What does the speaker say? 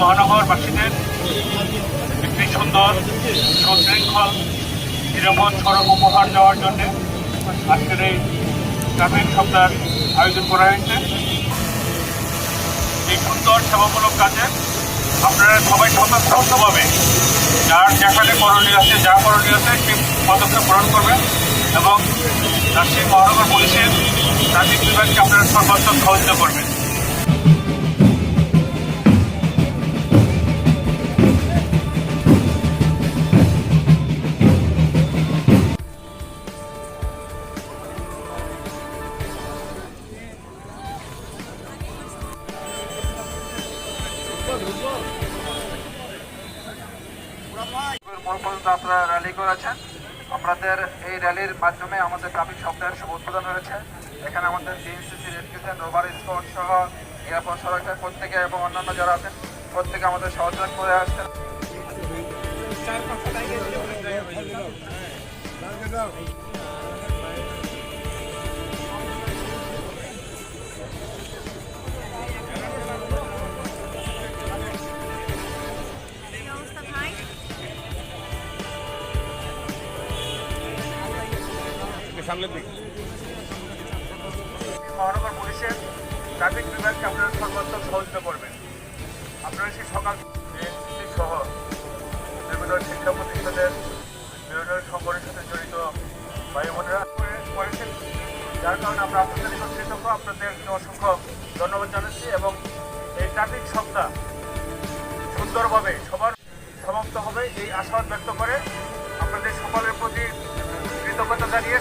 মহানগরবাসীদের একটি সুন্দর, সুশৃঙ্খল, নিরাপদ সড়ক উপহার দেওয়ার জন্য আজকের এই গ্রামীণ সপ্তাহের আয়োজন করা হয়েছে। এই সুন্দর সেবামূলক কাজে আপনারা সবাই স্বতঃস্ফূর্তভাবে যার যেখানে করণীয় আছে, যা করণীয় আছে, সেই পদক্ষেপ গ্রহণ করবেন এবং রাজশাহী মহানগর পুলিশের ট্রাফিক বিভাগকে আপনারা সর্বাত্মক সহযোগিতা করবেন। আপনারা র্যালি করেছেন আপনাদের এই র্যালির মাধ্যমে আমাদের ট্রাফিক সপ্তাহের শুভ উদ্বোধন হয়েছে এখানে আমাদের ডিএনসিসি রেডক্রিসেন্ট রোভার স্কোয়াড সহ নিরাপদ সড়কের প্রত্যেকে এবং অন্যান্য যারা আছেন প্রত্যেকে আমাদের সহযোগ করে আসছেন মহানগর পুলিশের ট্রাফিক বিভাগকে আপনারা সর্বাত্মক সহযোগিতা করবেন। আপনারা সেই সকাল সহ বিভিন্ন শিক্ষা প্রতিষ্ঠানের, বিভিন্ন সংগঠনের সাথে জড়িত ভাই বোনেরা করেছেন। যার কারণে আমরা আপনাদের কৃতজ্ঞ। আপনাদের অসংখ্য ধন্যবাদ জানাচ্ছি এবং এই ট্রাফিক সপ্তাহ সুন্দরভাবে সবার সমাপ্ত হবে। এই আশাবাদ ব্যক্ত করে আপনাদের সকলের প্রতি কৃতজ্ঞতা জানিয়ে